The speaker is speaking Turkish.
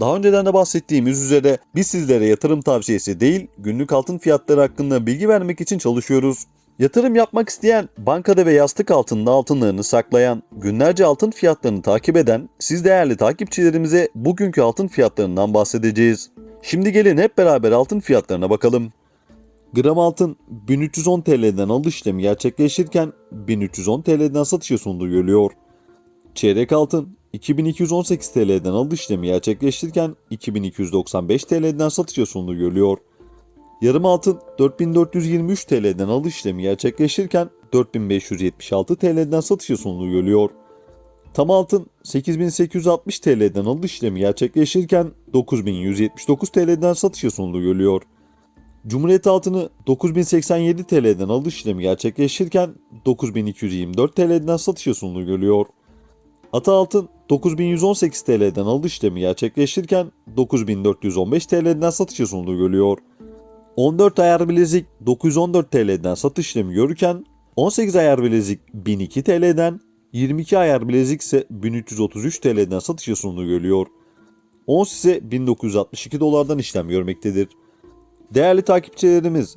Daha önceden de bahsettiğimiz üzere biz sizlere yatırım tavsiyesi değil, günlük altın fiyatları hakkında bilgi vermek için çalışıyoruz. Yatırım yapmak isteyen, bankada ve yastık altında altınlarını saklayan, günlerce altın fiyatlarını takip eden siz değerli takipçilerimize bugünkü altın fiyatlarından bahsedeceğiz. Şimdi gelin hep beraber altın fiyatlarına bakalım. Gram altın 1310 TL'den alış işlemi gerçekleşirken 1310 TL'den satışa sunduğu görülüyor. Çeyrek altın 2218 TL'den alış işlemi gerçekleştirirken 2295 TL'den satışa sunduğu görülüyor. Yarım altın 4423 TL'den alış işlemi gerçekleştirirken 4576 TL'den satışa sunduğu görülüyor. Tam altın 8860 TL'den alış işlemi gerçekleştirirken 9179 TL'den satışa sunduğu görülüyor. Cumhuriyet altını 9087 TL'den alış işlemi gerçekleştirirken 9224 TL'den satışa sunduğu görülüyor. Ata altın 9118 TL'den alış işlemi gerçekleştirirken 9415 TL'den satışa sunduğu görülüyor. 14 ayar bilezik 914 TL'den satış işlemi görürken 18 ayar bilezik 1002 TL'den 22 ayar bilezik ise 1333 TL'den satışa sunduğu görülüyor. Ons ise 1962 dolardan işlem görmektedir. Değerli takipçilerimiz,